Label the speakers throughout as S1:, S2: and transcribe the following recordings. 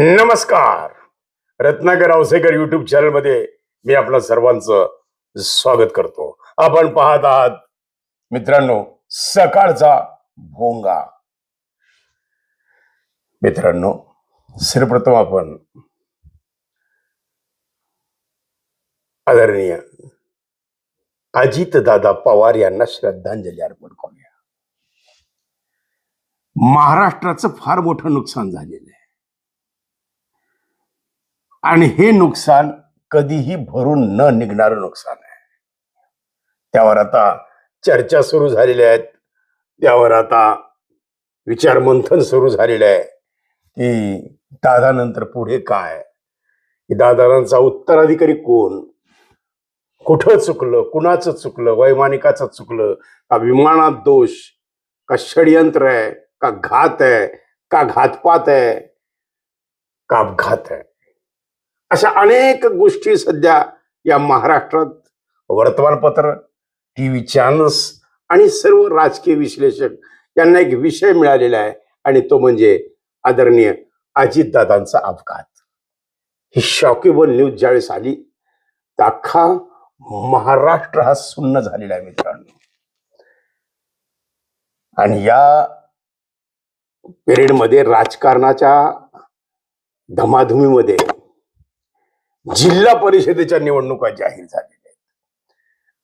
S1: नमस्कार. रत्नाकर औसेकर युट्यूब चॅनलमध्ये मी आपलं सर्वांचं स्वागत करतो. आपण पाहत आहात मित्रांनो सकाळचा भोंगा. मित्रांनो सर्वप्रथम आपण आदरणीय अजितदादा पवार यांना श्रद्धांजली अर्पण करूया. महाराष्ट्राचं फार मोठं नुकसान झालेलं आहे. आणि हे नुकसान कधीही भरून न निघणारं नुकसान आहे. त्यावर आता चर्चा सुरू झालेल्या आहेत. त्यावर आता विचारमंथन सुरू झालेलं आहे की दादानंतर पुढे काय? की उत्तराधिकारी कोण? कुठं चुकलं? कुणाचं चुकलं? वैमानिकाचं चुकलं? का विमानात दोष? का षडयंत्र आहे? का घात आहे? का घातपात आहे? का अपघात आहे? अशा अनेक गोष्टी सध्या या महाराष्ट्रात वर्तमानपत्र टी व्ही चॅनल्स आणि सर्व राजकीय विश्लेषक यांना एक विषय मिळालेला आहे आणि तो म्हणजे आदरणीय अजितदादांचा अपघात. ही शॉकेबल न्यूज ज्यावेळेस आली तर अख्खा महाराष्ट्र हा सुन्न झालेला आहे मित्रांनो. आणि या पिरियडमध्ये राजकारणाच्या धमाधुमीमध्ये जिल्हा परिषदेच्या निवडणुका जाहीर झालेल्या आहेत.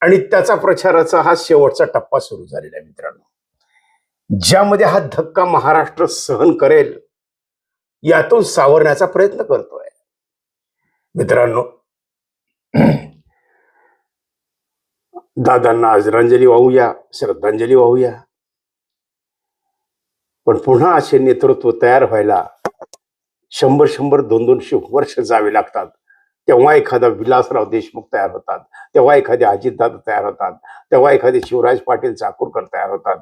S1: आणि त्याचा प्रचाराचा हा शेवटचा टप्पा सुरू झालेला आहे मित्रांनो. ज्यामध्ये हा धक्का महाराष्ट्र सहन करेल यातून सावरण्याचा प्रयत्न करतोय. मित्रांनो दादांना आदरांजली वाहूया श्रद्धांजली वाहूया. पण पुन्हा असे नेतृत्व तयार व्हायला शंभर शंभर दोन दोनशे वर्ष जावे लागतात. तेव्हा एखादा विलासराव देशमुख तयार होतात तेव्हा एखादे अजितदादा तयार होतात तेव्हा एखादे शिवराज पाटील चाकूरकर तयार होतात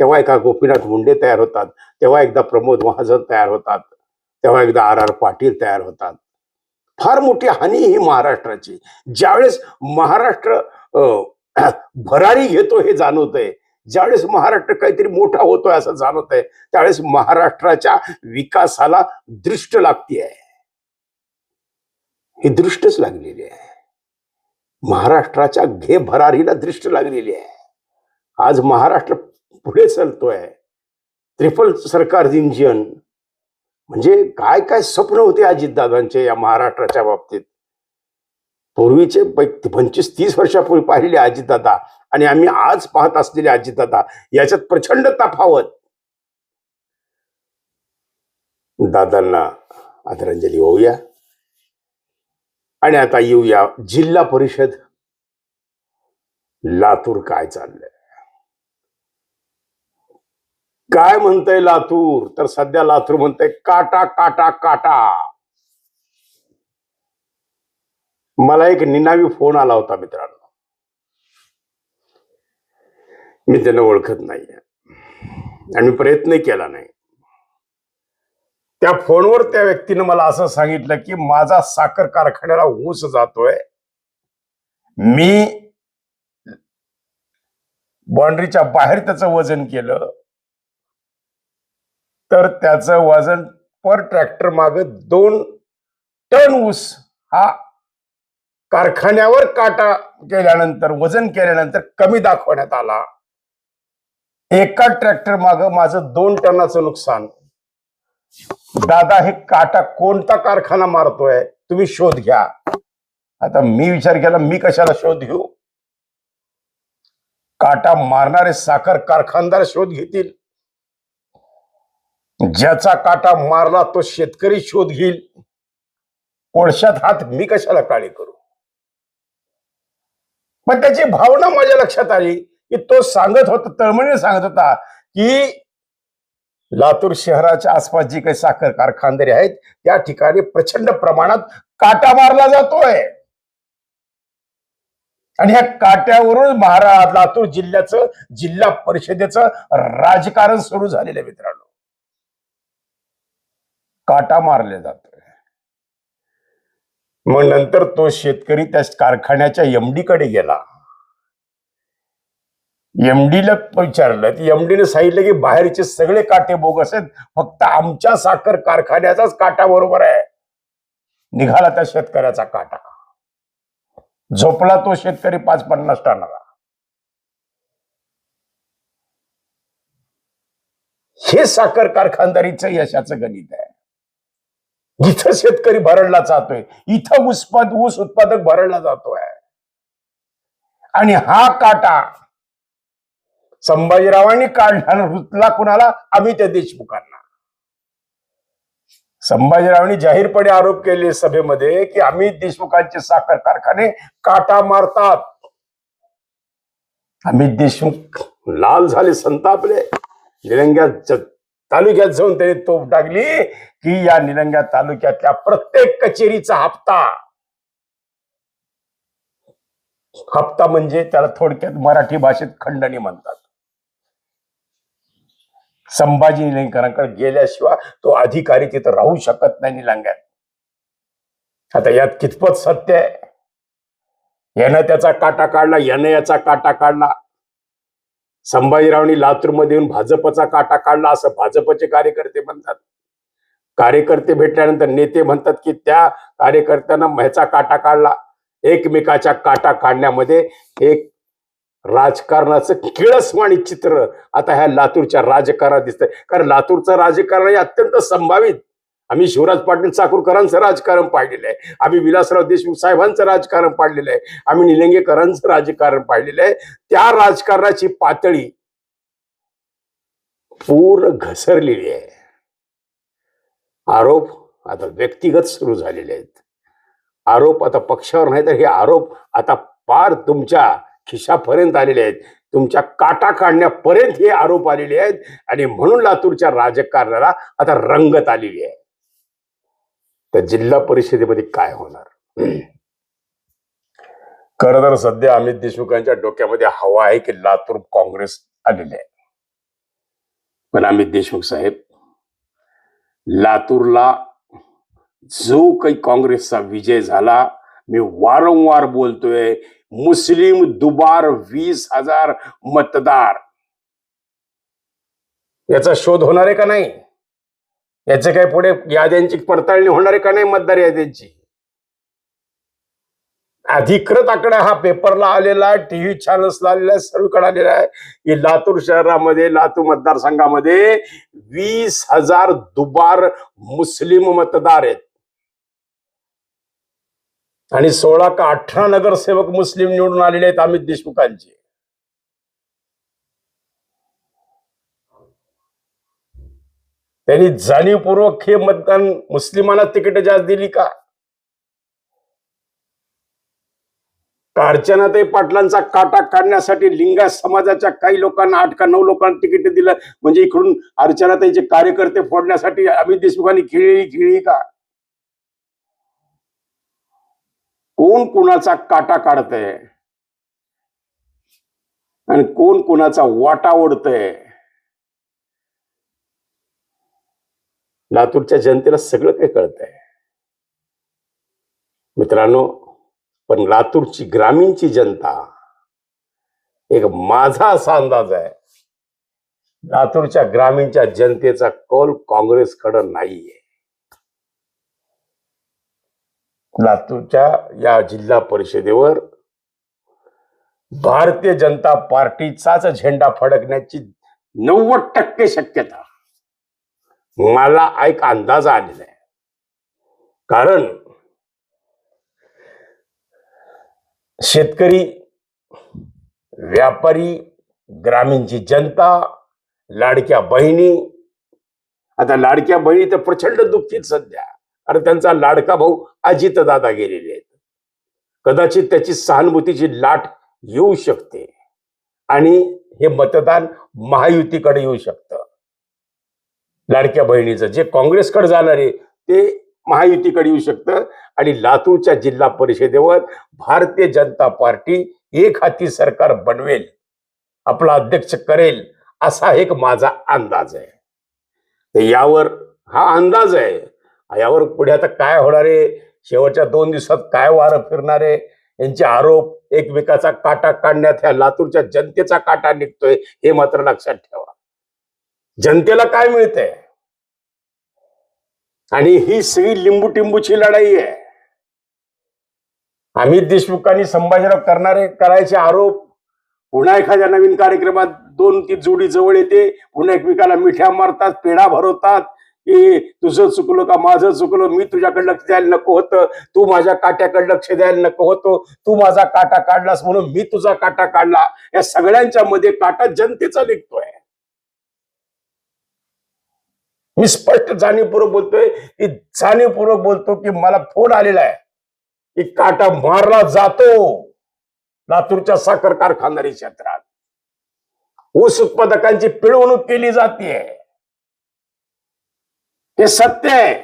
S1: तेव्हा एका गोपीनाथ मुंडे तयार होतात तेव्हा एकदा प्रमोद महाजन तयार होतात तेव्हा एकदा आर आर पाटील तयार होतात. फार मोठी हानी ही महाराष्ट्राची. ज्यावेळेस महाराष्ट्र भरारी घेतो हे जाणवतंय ज्यावेळेस महाराष्ट्र काहीतरी मोठा होतोय असं जाणवत आहे त्यावेळेस महाराष्ट्राच्या विकासाला दृष्ट लागतीये. ही दृष्टच लागलेली आहे. महाराष्ट्राच्या घे भरारीला दृष्ट लागलेली आहे. आज महाराष्ट्र पुढे चालतोय. त्रिफल सरकार इंजिन म्हणजे काय काय स्वप्न होते अजितदादांचे या महाराष्ट्राच्या बाबतीत? पूर्वीचे पंचवीस तीस वर्षापूर्वी पाहिलेले अजितदादा आणि आम्ही आज पाहत असलेले अजितदादा याच्यात प्रचंड तफावत. दादांना आदरांजली होऊया आणि आता येऊया जिल्हा परिषद लातूर काय चाललंय? काय म्हणतंय लातूर? तर सध्या लातूर म्हणतंय काटा काटा काटा. मला एक निनावी फोन आला होता मित्रांनो. मी त्यांना ओळखत नाहीये. आणि प्रयत्न केला नाही. त्या फोनवर त्या व्यक्तीनं मला असं सांगितलं की माझा साखर कारखान्याला ऊस जातोय. मी बाउंड्रीच्या बाहेर त्याचं वजन केलं. तर त्याचं वजन पर ट्रॅक्टर माग दोन टन ऊस हा कारखान्यावर काटा केल्यानंतर वजन केल्यानंतर कमी दाखवण्यात आला. एका ट्रॅक्टर माग माझं दोन टनाचं नुकसान. दादा हे काटा कोणता कारखाना मारतोय? तुम्ही शोध घ्या. आता मी विचार केला मी कशाला शोध घेऊ? काटा मारणारे साखर कारखानदार शोध घेतील. ज्याचा काटा मारला तो शेतकरी शोध घेईल. कोळशात हात मी कशाला काळी करू? पण त्याची भावना माझ्या लक्षात आली की तो सांगत होता तळमळीने सांगत होता की लातूर शहराच्या आसपास जी काही साखर कारखानदारी आहेत त्या ठिकाणी प्रचंड प्रमाणात काटा मारला जातोय. आणि ह्या काट्यावरून महाराज लातूर जिल्ह्याचं जिल्हा परिषदेचं राजकारण सुरू झालेलं आहे मित्रांनो. काटा मारले जातोय. मग नंतर तो शेतकरी त्या कारखान्याच्या एमडी कडे गेला. एमडीला विचारलं एमडीने सांगितलं की बाहेरचे सगळे काटे बोगस आहेत फक्त आमच्या साखर कारखान्याचाच काटा बरोबर आहे. निघाला त्या शेतकऱ्याचा काटा. झोपला तो शेतकरी पाच पन्नास टनाला. हे साखर कारखानदारीचं यशाचं गणित आहे. जिथं शेतकरी भरडला जातोय. इथं ऊस उत्पादक भरडला जातोय. आणि हा काटा संभाजीरावांनी काढला रुतला कुणाला? अमित देशमुखांना. संभाजीरावांनी जाहीरपणे आरोप केले सभेमध्ये की अमित देशमुखांचे साखर कारखाने काटा मारतात. अमित देशमुख लाल झाले संतापले. निरंग्या तालुक्यात जाऊन त्यांनी तोफ टाकली की या निरंग्या तालुक्यातल्या प्रत्येक कचेरीचा हप्ता. हप्ता म्हणजे त्याला थोडक्यात मराठी भाषेत खंडणी म्हणतात. संभाजी निलंगेकरांकडे गेल्याशिवाय तो अधिकारी तिथं राहू शकत नाही निलंग्यात. आता यात कितपत सत्य आहे? यानं त्याचा काटा काढला यानं याचा काटा काढला. संभाजीरावनी लातूरमध्ये येऊन भाजपचा काटा काढला असं भाजपचे कार्यकर्ते म्हणतात. कार्यकर्ते भेटल्यानंतर नेते म्हणतात की त्या कार्यकर्त्यांना ह्याचा काटा काढला. एकमेकाच्या काटा काढण्यामध्ये एक राजकारणाचं किळसवाणी चित्र आता ह्या लातूरच्या राजकारणात दिसतंय. कारण लातूरचं राजकारण हे अत्यंत संभावित. आम्ही शिवराज पाटील चाकूरकरांचं राजकारण पाहिलेलं आहे. आम्ही विलासराव देशमुख साहेबांचं राजकारण पाहिलेलं आहे. आम्ही निलंगेकरांचं राजकारण पाहिलेलं आहे. त्या राजकारणाची पातळी पूर्ण घसरलेली आहे. आरोप आता व्यक्तिगत सुरू झालेले आहेत. आरोप आता पक्षावर नाही तर हे आरोप आता पार तुमच्या खिशापर्यंत आलेले आहेत. तुमच्या काटा काढण्यापर्यंत हे आरोप आलेले आहेत आणि म्हणून लातूरच्या राजकारणाला आता रंगत आलेली आहे. तर जिल्हा परिषदेमध्ये काय होणार? खरं तर सध्या अमित देशमुखांच्या डोक्यामध्ये हवा आहे की लातूर काँग्रेस आलेले आहे. पण अमित देशमुख साहेब लातूरला जो काही काँग्रेसचा विजय झाला मी वारंवार बोलतोय मुस्लिम दुबार वीस हजार मतदार. याचा शोध होणार आहे का नाही? याचे काय पुढे याद्यांची पडताळणी होणार आहे का नाही मतदार याद्यांची? अधिकृत आकडा हा पेपरला आलेला टीव्ही चॅनल्सला आलेला आहे सर्वकडे आलेला आहे. की लातूर शहरामध्ये लातूर मतदारसंघामध्ये वीस हजार दुबार मुस्लिम मतदार आहेत. आणि सोळा का अठरा नगरसेवक मुस्लिम निवडून आलेले आहेत अमित देशमुखांचे. त्यांनी जाणीवपूर्वक हे मतदान मुस्लिमांना तिकीट जास्त दिली का? अर्चनाताई पाटलांचा काटा काढण्यासाठी लिंगा समाजाच्या काही लोकांना आठ का नऊ लोकांना तिकीट दिलं. म्हणजे इकडून अर्चनाताईचे कार्यकर्ते फोडण्यासाठी अमित देशमुखांनी खेळली खेळली का? कोण कुणाचा काटा काढतंय? आणि कोण कुणाचा वाटा ओढतंय? लातूरच्या जनतेला सगळं काही कळतंय. मित्रांनो पण लातूरची ग्रामीणची जनता एक माझा असा अंदाज आहे. लातूरच्या ग्रामीणच्या जनतेचा कौल काँग्रेसकडं नाहीये. लातूरच्या या जिल्हा परिषदेवर भारतीय जनता पार्टीचाच झेंडा फडकण्याची नव्वद टक्के शक्यता. मला एक अंदाज आलेला आहे. कारण शेतकरी व्यापारी ग्रामीणची जनता लाडक्या बहिणी आता लाडक्या बहिणी तर प्रचंड दुःखीत सध्या. अरे त्यांचा लाडका भाऊ अजित दादा गेलेले आहेत. कदाचित त्याची सहानुभूतीची लाट येऊ शकते आणि हे मतदान महायुतीकडे येऊ शकतं. लाडक्या बहिणीचं जे काँग्रेसकडे जाणार आहे ते महायुतीकडे येऊ शकतं आणि लातूरच्या जिल्हा परिषदेवर भारतीय जनता पार्टी एक हाती सरकार बनवेल आपला अध्यक्ष करेल असा एक माझा अंदाज आहे. तर यावर हा अंदाज आहे. यावर पुढे आता काय होणार? आहे शेवटच्या दोन दिवसात काय वारं फिरणार? आहे यांचे आरोप एकमेकाचा काटा काढण्यात ह्या लातूरच्या जनतेचा काटा निघतोय हे मात्र लक्षात ठेवा. जनतेला काय मिळतंय? आणि ही सगळी लिंबू टिंबूची लढाई आहे. अमित देशमुखांनी संभाजीराव करणारे करायचे आरोप पुन्हा एखाद्या नवीन कार्यक्रमात दोन ती जोडी जवळ येते पुन्हा एकमेकाला मिठ्या मारतात पेढा भरवतात की तुझं चुकलं का माझं चुकलं? मी तुझ्याकडे लक्ष द्यायला नको होतं. तू माझ्या काट्याकडे लक्ष द्यायला नको होतो. तू माझा काटा काढलास म्हणून मी तुझा काटा काढला. या सगळ्यांच्या मध्ये काटा जनतेचा निघतोय. मी स्पष्ट जाणीवपूर्वक बोलतोय की जाणीवपूर्वक बोलतो की मला फोन आलेला आहे की काटा मारला जातो लातूरच्या साखर कारखानदारी क्षेत्रात. ऊस उत्पादकांची पिळवणूक केली जाते हे सत्य आहे.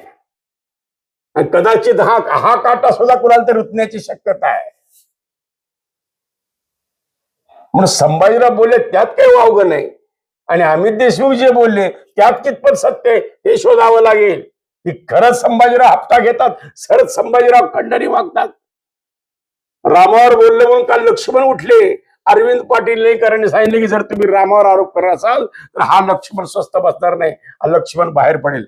S1: आणि कदाचित हा हा काटा सुद्धा कुणाला तरी रुतण्याची शक्यता आहे. म्हणून संभाजीराव बोलले त्यात काही वावगं नाही. आणि अमित देशमुख जे बोलले त्यात कितपत सत्य आहे हे शोधावं लागेल. की खरंच संभाजीराव हप्ता घेतात सरच संभाजीराव खंडणी मागतात. रामावर बोलले म्हणून काल लक्ष्मण उठले. अरविंद पाटील लेकरांनी सांगितले की जर तुम्ही रामावर आरोप करत असाल तर हा लक्ष्मण स्वस्त बसणार नाही. हा लक्ष्मण बाहेर पडेल.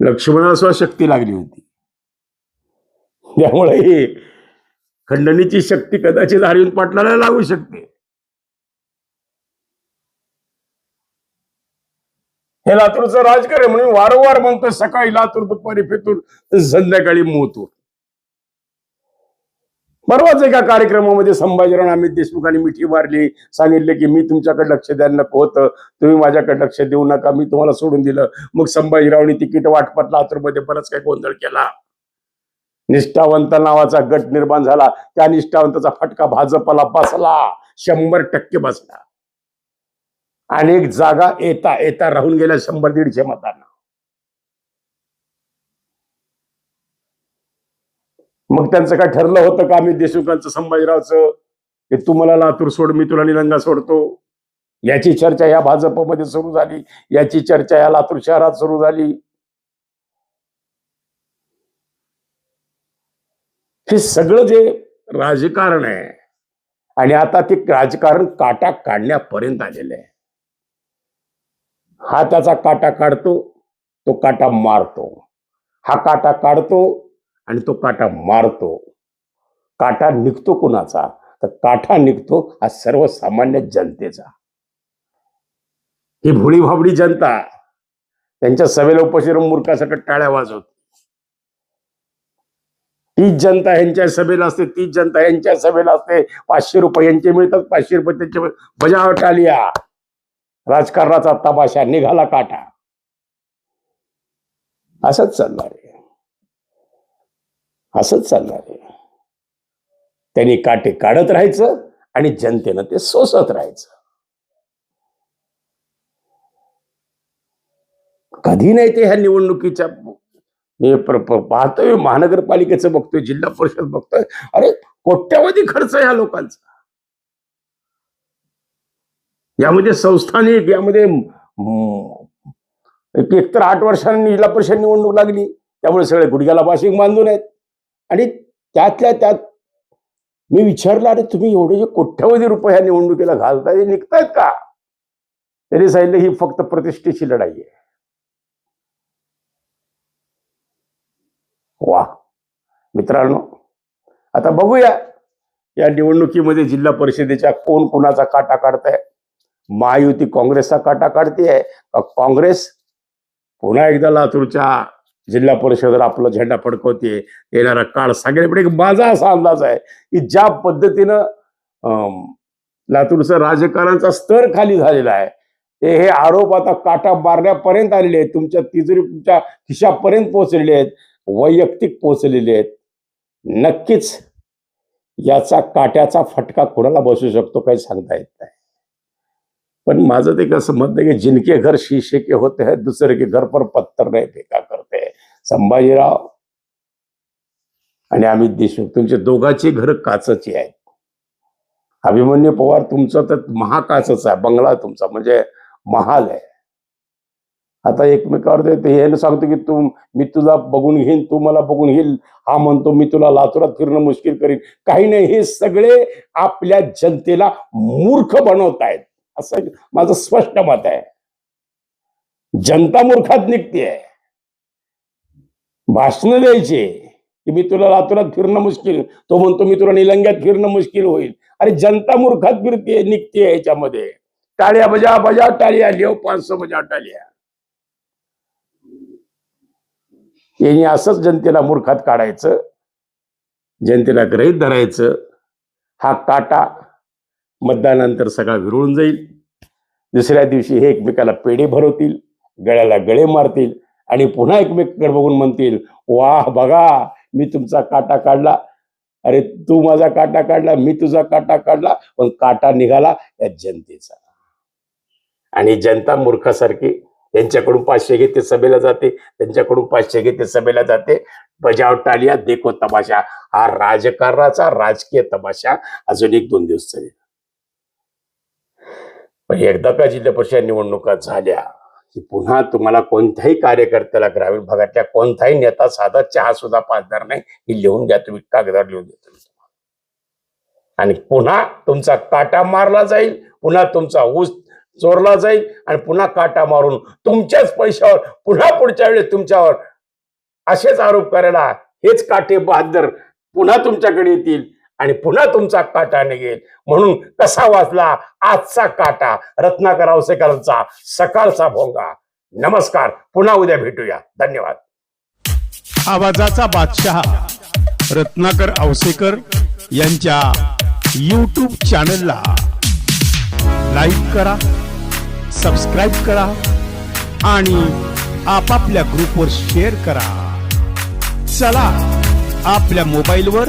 S1: लक्ष्मणाला सुद्धा शक्ती लागली होती. त्यामुळे ही खंडणीची शक्ती कदाचित अरविंद पाटलाला लागू शकते. हे लातूरचं राजकारण म्हणून वारंवार म्हणतो सकाळी लातूर दुपारी फितूर संध्याकाळी मोतूर परवाच एका कार्यक्रमामध्ये संभाजीराव अमित देशमुखांनी मिठी मारली सांगितले की मी तुमच्याकडे लक्ष द्यायला नको होतं. तुम्ही माझ्याकडे लक्ष देऊ नका. मी तुम्हाला सोडून दिलं. मग संभाजीरावनी तिकीट वाटपात लातूरमध्ये बराच काही गोंधळ केला. निष्ठावंत नावाचा गट निर्माण झाला. त्या निष्ठावंताचा फटका भाजपला बसला. शंभर टक्के बसला. अनेक जागा येता येता राहून गेल्या शंभर दीडशे मतांना. मग त्यांचं काय ठरलं होतं का आम्ही देशमुखांचं संभाजीरावचं? की तू मला लातूर सोड मी तुला निलंगा सोडतो. याची चर्चा या भाजपमध्ये सुरू झाली. याची चर्चा या लातूर शहरात सुरू झाली. हे सगळं जे राजकारण आहे आणि आता ते राजकारण काटा काढण्यापर्यंत आलेलं आहे. हा त्याचा काटा काढतो तो काटा मारतो. हा काटा काढतो आणि तो काटा मारतो. काटा निघतो कुणाचा? तर काठा निघतो हा सर्वसामान्य जनतेचा. ही भोळी भाबडी जनता त्यांच्या सवेला उपशिरम मूर्खासकट टाळ्या वाजवत. तीच जनता यांच्या सभेला असते तीच जनता यांच्या सभेला असते. पाचशे रुपये यांचे मिळतात पाचशे रुपये त्यांचे बजाव टालिया राजकारणाचा तमाशा निघाला काटा. असंच चालणार आहे. असंच चालणार आहे. त्यांनी काटे काढत राहायचं आणि जनतेनं ते सोसत राहायचं. कधी नाही ते ह्या निवडणुकीच्या मी पाहतोय महानगरपालिकेचं बघतोय जिल्हा परिषद बघतोय. अरे कोट्यावधी खर्च ह्या लोकांचा. यामध्ये संस्थानिक यामध्ये एक एकतर आठ वर्षांनी जिल्हा परिषद निवडणूक लागली. त्यामुळे सगळे गुडघ्याला बाशिंग बांधून आहेत. आणि त्यातल्या त्यात मी विचारलं अरे तुम्ही एवढे जे कोट्यावधी रुपये ह्या निवडणुकीला घालताय ते निघतायत का? त्यांनी सांगितलं ही फक्त प्रतिष्ठेची लढाई आहे. वा. मित्रांनो आता बघूया या निवडणुकीमध्ये जिल्हा परिषदेच्या कोण कोणाचा काटा काढताय? महायुती काँग्रेसचा काटा काढते काँग्रेस पुन्हा एकदा लातूरच्या जिल्हा परिषदेला आपला झेंडा फडकवते येणारा काळ सांगेल पण एक माझा असा अंदाज आहे की ज्या पद्धतीनं अं, लातूरचं राजकारणाचा स्तर खाली झालेला आहे ते हे आरोप आता काटा मारण्यापर्यंत आलेले आहेत तुमच्या तिजोरी तुमच्या खिशापर्यंत पोहोचलेले आहेत वैयक्तिक पोहोचलेले आहेत. नक्कीच याचा काट्याचा फटका कोणाला बसू शकतो काही सांगता येत नाही. पण माझं ते कसं मत की जिनके घर शीशे के होते हैं दुसरे के घर पर पत्थर नाही फेका संभाजीराव. आणि अमित देशमुख तुमचे दोघांची घर काचची आहेत. अभिमन्यू पवार तुमचा तर महाकाचच आहे बंगला तुमचा म्हणजे महाल आहे. आता एकमेकावर देते हे सांगतो की तू मी तुला बघून घेईन तू मला बघून घेईल. हा म्हणतो मी तुला लातुरात फिरणं मुश्किल करीन. काही नाही हे सगळे आपल्या जनतेला मूर्ख बनवतायत असं माझं स्पष्ट मत आहे. जनता मूर्खात निघते भाषण द्यायचे की मी तुला लातुरात फिरणं मुश्किल तो म्हणतो मी तुला निलंग्यात फिरणं मुश्किल होईल. अरे जनता मूर्खात फिरते निघते याच्यामध्ये. टाळ्या बजा बजा टाळ्या लिओ पाच बजा टाळ्या. यांनी असंच जनतेला मूर्खात काढायचं जनतेला ग्रहित धरायचं. हा काटा मतदानानंतर सगळा विरळून जाईल. दुसऱ्या दिवशी हे एकमेकाला पेढे भरवतील गळ्याला गळे मारतील. आणि पुन्हा एकमेकाकडे बघून म्हणतील वाह बघा मी तुमचा काटा काढला. अरे तू माझा काटा काढला मी तुझा काटा काढला पण काटा निघाला या जनतेचा. आणि जनता मूर्खासारखी त्यांच्याकडून पाचशे घेते सभेला जाते त्यांच्याकडून पाचशे घेते सभेला जाते. बजाव टालिया देखो तमाशा. हा राजकारणाचा राजकीय तमाशा अजून एक दोन दिवस चालेल. पण एकदा का जिल्हा परिषद निवडणुका झाल्या की पुन्हा तुम्हाला कोणत्याही कार्यकर्त्याला ग्रामीण भागातल्या कोणताही नेता साधा चहा सुद्धा पाजणार नाही ही लिहून घ्या तुम्ही कागदावर लिहून देतो आणि पुन्हा तुमचा काटा मारला जाईल पुन्हा तुमचा ऊस चोरला जाईल आणि पुन्हा काटा मारून तुमच्याच पैशावर पुन्हा पुढच्या वेळेस तुमच्यावर असेच आरोप करायला हेच काटे बहादर पुन्हा तुमच्याकडे येतील. आणि पुन्हा तुमचा काटा निघेल. म्हणून कसा वाचला? आजचा काटा रत्नाकर आवसेकरांचा सकाळचा भोंगा. नमस्कार पुन्हा उद्या भेटूया. धन्यवाद.
S2: आवाजाचा बादशहा रत्नाकर आवसेकर यांच्या यूट्यूब चॅनलला लाईक करा सबस्क्राईब करा आणि आपापल्या ग्रुपवर शेअर करा. चला आपल्या मोबाईलवर